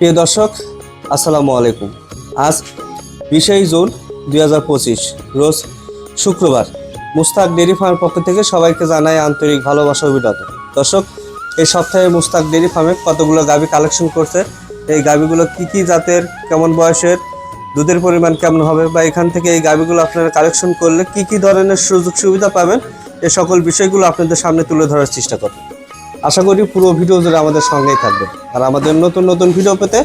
প্রিয় দর্শক, আসসালামু আলাইকুম। আজ বিশেই জুন দুই হাজার পঁচিশ, রোজ শুক্রবার। মুস্তাক ডেরি ফার্মের পক্ষ থেকে সবাইকে জানাই আন্তরিক ভালোবাসা অভিনন্দন। দর্শক, এই সপ্তাহে মুস্তাক ডেরি ফার্মে কতগুলো গাভি কালেকশন করছে, এই গাভিগুলো কি কি জাতের, কেমন বয়সের, দুধের পরিমাণ কেমন হবে, বা এখান থেকে এই গাভিগুলো আপনারা কালেকশন করলে কি কি ধরনের সুযোগ সুবিধা পাবেন, এ সকল বিষয়গুলো আপনাদের সামনে তুলে ধরার চেষ্টা করবেন আশা করি পুরো ভিডিও জুড়ে আমাদের সঙ্গেই থাকবে। আর আমাদের নতুন নতুন ভিডিও পেতে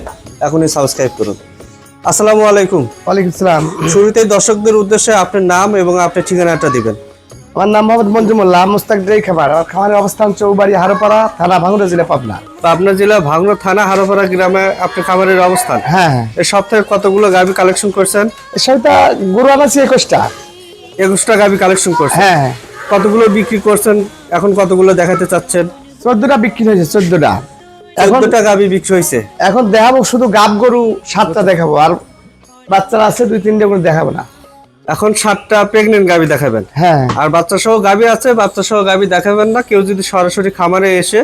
এখনই সাবস্ক্রাইব করুন। আসসালামু আলাইকুম। ওয়ালাইকুম সালাম। শুরুতেই দর্শকদের উদ্দেশ্যে আপনার নাম এবং আপনার ঠিকানাটা দিবেন। আমার নাম মোহাম্মদ মঞ্জু মোল্লা মুস্তাক ডেই খাবার আমার খামারের অবস্থান চৌবাড়ি হারোপাড়া থানা ভাঙড়া জেলা পাবনা। পাবনা জেলা ভাঙড়া থানা হারোপাড়া গ্রামে আপনার খামারের অবস্থান? হ্যাঁ হ্যাঁ। এই সপ্তাহে কতগুলো গাভি কালেকশন করছেন? সেটা গরু আনাছি একুশটা। একুশটা গাভি কালেকশন করছেন। হ্যাঁ হ্যাঁ। কতগুলো বিক্রি করছেন? এখন কতগুলো দেখাতে চাচ্ছেন? চোদ্দটা বিক্রি হয়েছে চোদ্দটা। এখন চোদ্দটা গাভি বিক্রি হয়েছে। এখন দেখাবো শুধু গাব গরু সাতটা দেখাবো আর বাচ্চারা আছে দুই তিনটে করে দেখাবো না। এখন সাতটা প্রেগনেন্ট গাভি দেখাবেন। হ্যাঁ। আর বাচ্চা সহ গাভি আছে বাচ্চা সহ গাভি দেখাবেন না। কেউ যদি সরাসরি খামারে এসে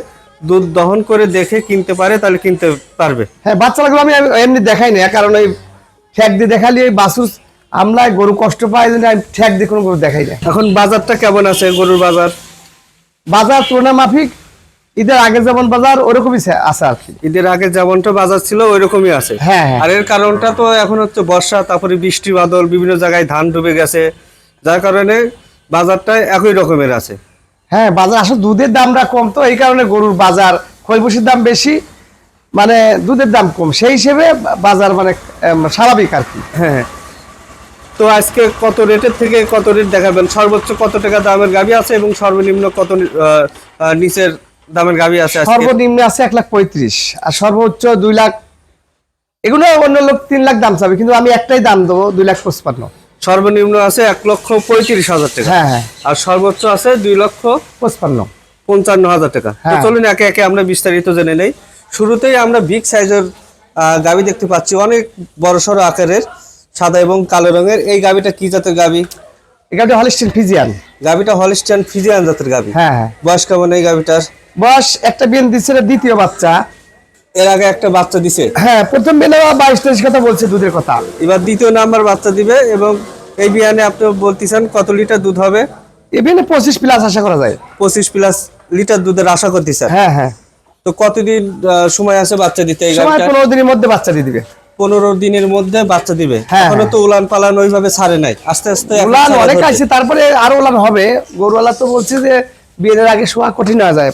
দুধ দহন করে দেখে কিনতে পারে তাহলে কিনতে পারবে। হ্যাঁ বাচ্চাগুলো আমি এমনি দেখাই না কারণ ওই ঠ্যাক দিয়ে দেখালি ওই বাসুর আমলায় গরু কষ্ট পায় জন্য আমি ঠ্যাক দিয়ে কোনো গরু দেখাই না এখন বাজারটা কেমন আছে গরুর বাজার? বাজার তুলনা মাফিক ঈদের আগে যেমন বাজার ওরকমই আছে আর কি। ঈদের আগে যেমনটা বাজার ছিল ওই রকমই আছে। হ্যাঁ হ্যাঁ। আর এর কারণটা তো এখন হচ্ছে বর্ষা তারপরে বৃষ্টি বাদল বিভিন্ন জায়গায় ধান ডুবে গেছে। যার কারণে বাজারটা একই রকমের আছে। হ্যাঁ বাজার আসলে দুধের দামটা কম তো এই কারণে গরুর বাজার খৈবসির দাম বেশি মানে দুধের দাম কম। সেই হিসেবে বাজার মানে স্বাভাবিক আর কি। হ্যাঁ তো আজকে কত রেটের থেকে কত রেট দেখাবেন? সর্বোচ্চ কত টাকা দামের গাভি আছে এবং সর্বনিম্ন কত নিচের দামের গাভি আছে সর্বনিম্ন আছে এক লাখ পঁয়ত্রিশ আর সর্বোচ্চ দুই লাখ এগুলো অন্য লোক তিন লাখ দাম চাবে কিন্তু আমি একটাই দাম দেবো দুই লাখ পঁচপান্ন। সর্বনিম্ন আছে এক লক্ষ পঁয়ত্রিশ হাজার টাকা। হ্যাঁ হ্যাঁ। আর সর্বোচ্চ আছে দুই লক্ষ পঁচপান্ন। পঞ্চান্ন হাজার টাকা। তো হ্যাঁ। চলুন একে একে আমরা বিস্তারিত জেনে নেই। শুরুতেই আমরা বিগ সাইজের গাবি দেখতে পাচ্ছি। অনেক বড় সড়ো আকারের সাদা এবং কালো রঙের। এই গাবিটা কি জাতের গাবি হলিস্টিন ফিজিয়ান গাবিটা ফিজিয়ান জাতের গাবি। হ্যাঁ হ্যাঁ। বয়স কেমন এই গাবিটার? বয়স একটা এটা দ্বিতীয় বাচ্চা। এর আগে একটা বাচ্চা দিছে? হ্যাঁ প্রথম বেলা বাইশ তেইশ কথা বলছে দুধের কথা। এবার দ্বিতীয় নাম্বার বাচ্চা দিবে এবং এই বিয়ানে আপনি বলতেছেন কত লিটার দুধ হবে? এখানে পঁচিশ প্লাস আশা করা যায়। পঁচিশ প্লাস লিটার দুধের আশা করতেছেন? হ্যাঁ হ্যাঁ। তো কতদিন সময় আছে বাচ্চা দিতে এই গাবিটা পনেরো দিনের মধ্যে বাচ্চা দিয়ে দিবে। পনেরো দিনের মধ্যে বাচ্চা দিবে। হ্যাঁ, এখনও হ্যাঁ। তো উলান পালান ওইভাবে ছাড়ে নাই। আস্তে আস্তে উলান অনেক। আছে তারপরে আরও উলান হবে। গরুওয়ালা তো বলছে যে বিয়ের আগে শোয়া কঠিন হয়ে যায়।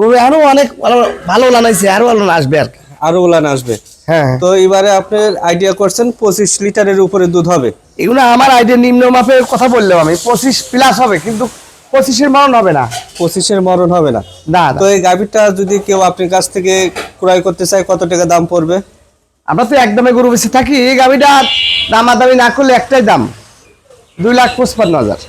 গরু আরও অনেক ভালো ভালো উলান আছে আরও উলান আসবে আর আরও উলান আসবে। হ্যাঁ তো এবারে আপনি আইডিয়া করছেন পঁচিশ লিটারের উপরে দুধ হবে। এগুলো আমার আইডিয়া নিম্ন মাপের কথা বললাম আমি পঁচিশ প্লাস হবে কিন্তু পঁচিশের মারণ হবে না। পঁচিশের মরণ হবে না না। তো এই গাভীটা যদি কেউ আপনার কাছ থেকে ক্রয় করতে চায় কত টাকা দাম পড়বে? আমরা তো একদমে গরু বেশি থাকি এই গাড়িটা দামাদামি না করলে একটাই দাম দুই লাখ পঁচপান্ন হাজার।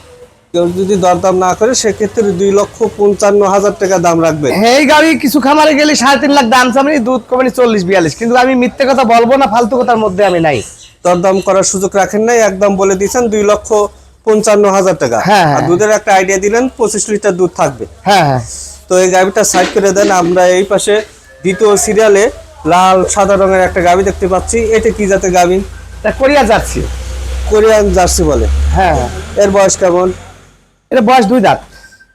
কেউ যদি দরদাম না করে সেক্ষেত্রে দুই লক্ষ পঞ্চান্ন হাজার টাকা দাম রাখবে এই গাড়ি কিছু খামারে গেলে সাড়ে তিন লাখ দাম চাবনি দুধ কমে চল্লিশ বিয়াল্লিশ। কিন্তু আমি মিথ্যে কথা বলব না ফালতু কথার মধ্যে আমি নাই। দরদাম করার সুযোগ রাখেন নাই একদম বলে দিয়েছেন দুই লক্ষ পঞ্চান্ন হাজার টাকা। হ্যাঁ, হ্যাঁ। দুধের একটা আইডিয়া দিলেন পঁচিশ লিটার দুধ থাকবে। হ্যাঁ হ্যাঁ। তো এই গাড়িটা সাইড করে দেন আমরা এই পাশে দ্বিতীয় সিরিয়ালে লাল সাদা রঙের একটা গাভি দেখতে পাচ্ছি। এটা কি জাতের গাভি তা করিয়া যাচ্ছি কোরিয়ান জার্সি বলে। হ্যাঁ হ্যাঁ। এর বয়স কেমন? এটা বয়স দুই দাঁত।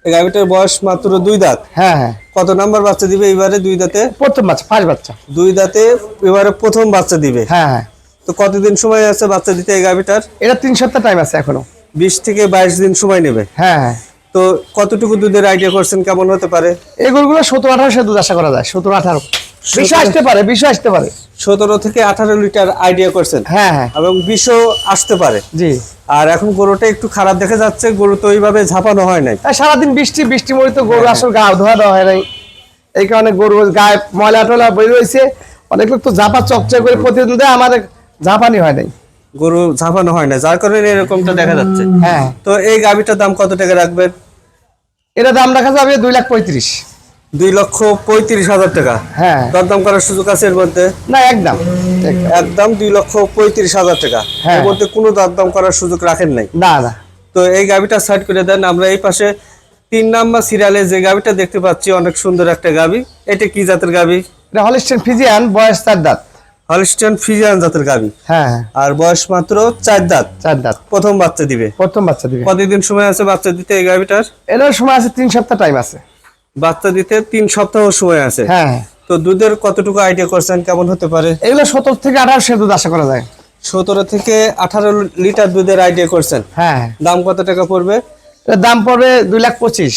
এই গাভিটার বয়স মাত্র দুই দাঁত? হ্যাঁ হ্যাঁ। কত নাম্বার বাচ্চা দিবে এবারে দুই দাঁতে? প্রথম বাচ্চা ফার্স্ট বাচ্চা। দুই দাঁতে এবারে প্রথম বাচ্চা দিবে। হ্যাঁ হ্যাঁ। তো কতদিন সময় আছে বাচ্চা দিতে এই গাভিটার এটা তিন সপ্তাহ টাইম আছে এখনও। বিশ থেকে বাইশ দিন সময় নেবে। হ্যাঁ হ্যাঁ। তো কতটুকু দুধের আইডিয়া করছেন? কেমন হতে পারে? এই গরুগুলো সতেরো আঠারো সে দুধ আশা করা যায় সতেরো আঠারো। বিশও আসতে পারে বিশও আসতে পারে। সতেরো থেকে আঠারো লিটার আইডিয়া করছেন। হ্যাঁ হ্যাঁ। এবং বিশও আসতে পারে। জি। আর এখন গরুটা একটু খারাপ দেখা যাচ্ছে গরু তো ওইভাবে ঝাপানো হয় নাই। সারাদিন বৃষ্টি বৃষ্টি মরে তো গরু আসলে গা ধোয়া দেওয়া হয় নাই। এই কারণে গরু গায়ে ময়লা টয়লা বের হয়েছে। অনেক লোক তো ঝাপা চকচক করে প্রতিদিন দেয় আমাদের ঝাপানি হয় নাই। গরু ঝাপানো হয় না যার কারণে এরকমটা দেখা যাচ্ছে। হ্যাঁ। তো এই গাভিটার দাম কত টাকা রাখবেন? এটা দাম রাখা যাবে দুই লাখ পঁয়ত্রিশ। দুই লক্ষ পঁয়ত্রিশ হাজার টাকা। হ্যাঁ। দরদাম করার সুযোগ আছে এর মধ্যে? না একদম। একদম। দুই লক্ষ পঁয়ত্রিশ হাজার টাকা। হ্যাঁ। এর মধ্যে কোনো দরদাম করার সুযোগ রাখেন নাই। না না। তো এই গাভিটা সাইড করে দেন। আমরা এই পাশে তিন নাম্বার সিরিয়ালে যে গাভিটা দেখতে পাচ্ছি অনেক সুন্দর একটা গাভি এটা কি জাতের গাভি এটা হলিস্টেন ফিজিয়ান বয়স চার দাঁত। হলিস্টিয়ান ফিজিয়ান জাতের গাবি। হ্যাঁ হ্যাঁ। আর বয়স মাত্র চার দাঁত। চার দাঁত। প্রথম বাচ্চা দিবে। প্রথম বাচ্চা দিবে। কতদিন সময় আছে বাচ্চা দিতে এই গাবিটার? এটার সময় আছে তিন সপ্তাহ টাইম আছে। বাচ্চা দিতে তিন সপ্তাহ সময় আছে। হ্যাঁ। তো দুধের কতটুকু আইডিয়া করছেন? কেমন হতে পারে? এগুলো সতেরো থেকে আঠারো সে দুধ আশা করা যায়। সতেরো থেকে আঠারো লিটার দুধের আইডিয়া করছেন? হ্যাঁ। দাম কত টাকা পড়বে? দাম পড়বে দুই লাখ পঁচিশ।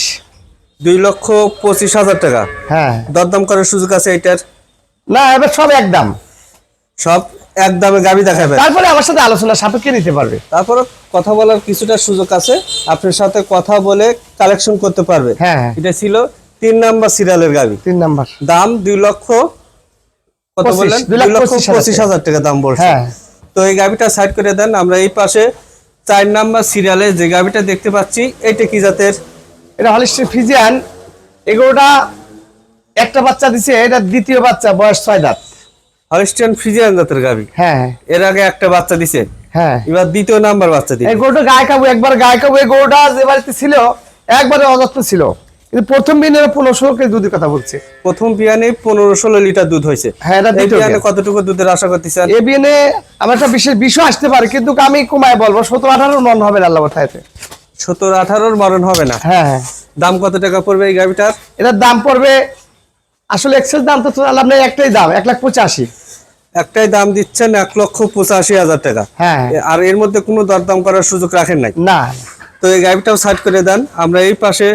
দুই লক্ষ পঁচিশ হাজার টাকা। হ্যাঁ। দরদাম করার সুযোগ আছে এটার? না এবার সব একদম সব এক দামে গাবি দেখাবে তারপরে আমার সাথে আলোচনা সাপেক্ষে নিতে পারবে। তারপরে কথা বলার কিছুটা সুযোগ আছে। আপনার সাথে কথা বলে কালেকশন করতে পারবে। হ্যাঁ। এটা ছিল তিন নাম্বার সিরিয়ালের গাবি। তিন নাম্বার। দাম দুই লক্ষ কত বললেন দুই লক্ষ পঁচিশ হাজার টাকা দাম বলছে। হ্যাঁ। তো এই গাবিটা সাইড করে দেন আমরা এই পাশে চার নাম্বার সিরিয়ালে যে গাবিটা দেখতে পাচ্ছি এটা কি জাতের? এটা হলিস্টিন ফিজিয়ান। এগুলোটা একটা বাচ্চা দিছে এটা দ্বিতীয় বাচ্চা বয়স ছয় দাঁত। হলিস্টিয়ান ফিজিয়ান জাতের গাবি। হ্যাঁ। এর আগে একটা বাচ্চা দিছে। হ্যাঁ। এবার দ্বিতীয় নাম্বার বাচ্চা এই গরুটা গায়ে কাবু একবার গায়ে কাবু এই গরুটা যে বাড়িতে ছিল একবারে অযত্ন ছিল। কিন্তু প্রথম দিনে পনেরো ষোলো কেজি দুধের কথা বলছে। প্রথম বিয়ানে পনেরো ষোলো লিটার দুধ হয়েছে। হ্যাঁ, এটা বিয়ানে কতটুকু দুধের আশা করতেছেন? এ বিয়ে আমার একটা বিশেষ বিষয় আসতে পারে কিন্তু আমি কমায় বলব সতেরো আঠারো মন হবে না আল্লাহ কথাতে সত্তর আঠারোর মরণ হবে না? হ্যাঁ হ্যাঁ। দাম কত টাকা পড়বে এই গাবিটার এটার দাম পড়বে আসলে এক্সেল দাম তো আল্লাহ আপনার একটাই দাম এক লাখ পঁচাশি। একটাই দাম দিচ্ছেন এক লক্ষ পঁচাশি হাজার টাকা। হ্যাঁ। আর এর মধ্যে কোনো দরদাম করার সুযোগ রাখেন নাই? না। তো এই গাড়িটাও সাইড করে দেন আমরা এই পাশে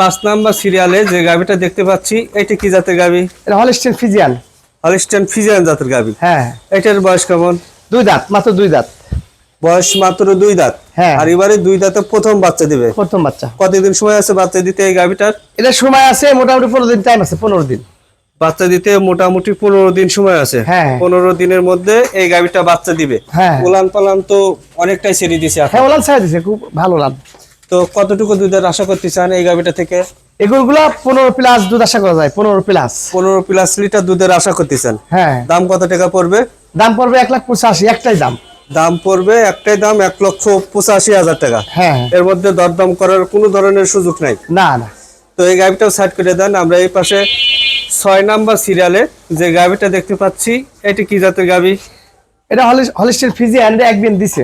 পাঁচ নাম্বার সিরিয়ালে যে গাবিটা দেখতে পাচ্ছি এটা কি জাতের গাবি এটা হলিস্টিন ফিজিয়ান হলিস্টান ফিজিয়ান জাতের গাবি হ্যাঁ। এটার বয়স কেমন? দুই দাঁত মাত্র দুই দাঁত। বয়স মাত্র দুই দাঁত। হ্যাঁ। আর এবারে দুই দাঁতে প্রথম বাচ্চা দিবে। প্রথম বাচ্চা। কতদিন সময় আছে বাচ্চা দিতে এই গাবিটার এটা সময় আছে মোটামুটি পনেরো দিন টাইম আছে পনেরো দিন। বাচ্চা দিতে মোটামুটি পনেরো দিন সময় আছে। হ্যাঁ। পনেরো দিনের মধ্যে এই গাবিটা বাচ্চা দিবে। হ্যাঁ। উলান পালান তো অনেকটাই ছেড়ে দিছে। হ্যাঁ ওলান ছেড়ে দিছে খুব ভালো লাভ তো কতটুকু দুধের আশা করতে চান এই গাবিটা থেকে? এগুলো পনেরো প্লাস দুধ আশা করা যায় পনেরো প্লাস পনেরো প্লাস লিটার দুধের আশা করতেছেন হ্যাঁ। দাম কত টাকা পড়বে? দাম পড়বে এক লাখ পঁচাশি একটাই দাম। দাম পড়বে একটাই দাম এক লক্ষ পঁচাশি হাজার টাকা। হ্যাঁ। এর মধ্যে দরদাম করার কোনো ধরনের সুযোগ নাই? না না। তো এই গাবিটাও সাইড করে দেন। আমরা এই পাশে ছয় নাম্বার সিরিয়ালে যে গাবিটা দেখতে পাচ্ছি এটি কি জাতের গাবি এটা হলিস্টের ফিজি অ্যান্ড একদিন দিছে।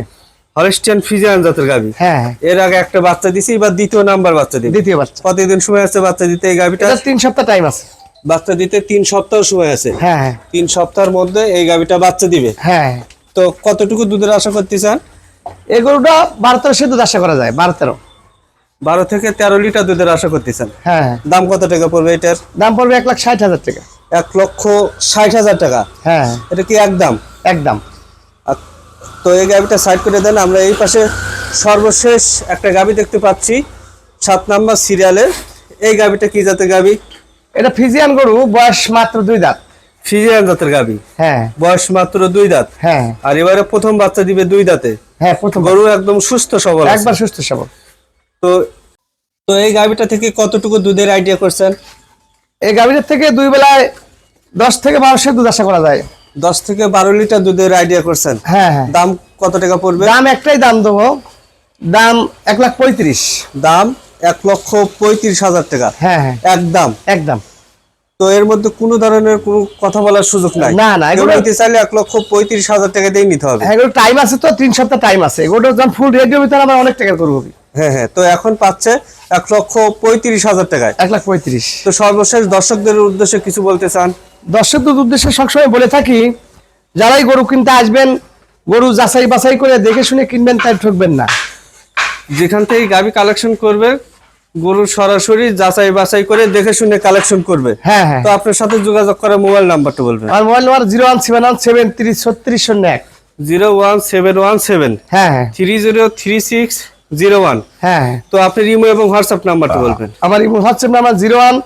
হলিস্টিয়ান ফিজিয়ান জাতের গাবি হ্যাঁ এর আগে একটা বাচ্চা দিছি এবার দ্বিতীয় নাম্বার বাচ্চা দিবে। দ্বিতীয় বাচ্চা। কতদিন সময় আছে বাচ্চা দিতে এই গাবিটা তিন সপ্তাহ টাইম আছে। বাচ্চা দিতে তিন সপ্তাহ সময় আছে। হ্যাঁ হ্যাঁ। তিন সপ্তাহের মধ্যে এই গাবিটা বাচ্চা দিবে। হ্যাঁ তো কতটুকু দুধের আশা করতে চান এই গরুটা বারো তেরো সে দুধ আশা করা যায় বারো তেরো। বারো থেকে তেরো লিটার দুধের আশা করতেছেন হ্যাঁ দাম কত টাকা পড়বে এটার? দাম পড়বে এক লাখ ষাট হাজার টাকা। এক লক্ষ ষাট হাজার টাকা। হ্যাঁ এটা কি একদম? একদম। তো এই গাবিটা সাইড করে দেন। আমরা এই পাশে সর্বশেষ একটা গাবি দেখতে পাচ্ছি সাত নাম্বার সিরিয়ালে এই গাবিটা কি জাতের গাবি? এটা ফিজিয়ান গরু বয়স মাত্র দুই দাঁত। ফিজিয়ান জাতের গাবি। হ্যাঁ। বয়স মাত্র দুই দাঁত। হ্যাঁ। আর এবারে প্রথম বাচ্চা দিবে দুই দাঁতে। হ্যাঁ প্রথম গরু একদম সুস্থ সবল একবার সুস্থ সবল। তো তো এই গাবিটা থেকে কতটুকু দুধের আইডিয়া করছেন? এই গাভীর থেকে দুই বেলায় দশ থেকে বারো সে দুধ আশা করা যায়। দশ থেকে বারো লিটার দুধের আইডিয়া করছেন। হ্যাঁ হ্যাঁ। দাম কত টাকা পড়বে? দাম একটাই দাম দেবো। দাম এক লাখ পঁয়ত্রিশ। দাম এক লক্ষ পঁয়ত্রিশ হাজার টাকা। হ্যাঁ হ্যাঁ। একদম একদম তো এর মধ্যে কোনো ধরনের কোনো কথা বলার সুযোগ নাই। না, না, এগুলো- নিতে চাইলে এক লক্ষ পঁয়ত্রিশ হাজার টাকা দিয়ে নিতে হবে। হ্যাঁ এগুলো টাইম আছে তো তিন সপ্তাহ টাইম আছে। এগুলো যখন ফুল রেডিও ভিতরে আমরা অনেক টাকা করব। হ্যাঁ হ্যাঁ তো এখন পাচ্ছে এক লক্ষ পঁয়ত্রিশ হাজার টাকায়। এক লাখ পঁয়ত্রিশ। তো সর্বশেষ দর্শকদের উদ্দেশ্যে কিছু বলতে চান? দর্শকদের উদ্দেশ্যে সবসময় বলে থাকি যারাই গরু কিনতে আসবেন গরু যাচাই বাছাই করে দেখে শুনে কিনবেন তাই ঠকবেন না। যেখান থেকে গাবি কালেকশন করবে গরু সরাসরি যাচাই বাছাই করে দেখে শুনে কালেকশন করবে। হ্যাঁ হ্যাঁ। তো আপনার সাথে যোগাযোগ করার মোবাইল নাম্বারটা বলবেন। আর mobile number zero one seven one seven তিরিশ ছত্রিশ শূন্য এক। Zero one seven one seven. হ্যাঁ হ্যাঁ। Three zero three six zero one. হ্যাঁ হ্যাঁ। তো আপনি ইমো এবং হোয়াটসঅ্যাপ নাম্বারটা বলবেন। আমার imo WhatsApp number zero one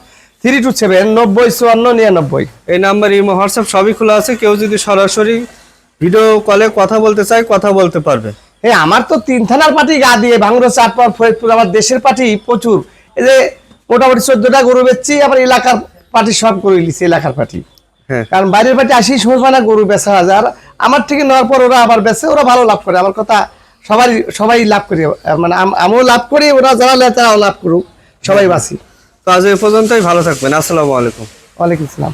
three two seven নব্বই চুয়ান্ন নিরানব্বই। এই নাম্বার ইমো হোয়াটসঅ্যাপ সবই খোলা আছে। কেউ যদি সরাসরি ভিডিও কলে কথা বলতে চায় কথা বলতে পারবে। এই আমার তো তিন থানার পার্টি গা দিয়ে ভাঙড়া চাটপার ফরিদপুর আমার দেশের পার্টি প্রচুর। এই যে মোটামুটি চোদ্দটা গরু বেচছি আবার এলাকার পার্টি সব গরু লিছি এলাকার পার্টি। হ্যাঁ। কারণ বাইরের পার্টি আসি সময় না গরু বেচা হাজার। আমার থেকে নেওয়ার পর ওরা আবার বেচে ওরা ভালো লাভ করে। আমার কথা সবাই সবাই লাভ করি। মানে আমিও লাভ করি ওরা যারা নেয় তারাও লাভ করুক। সবাই বাসি তো আজ এ পর্যন্তই ভালো থাকবেন। আসসালামু আলাইকুম। ওয়ালাইকুম আসসালাম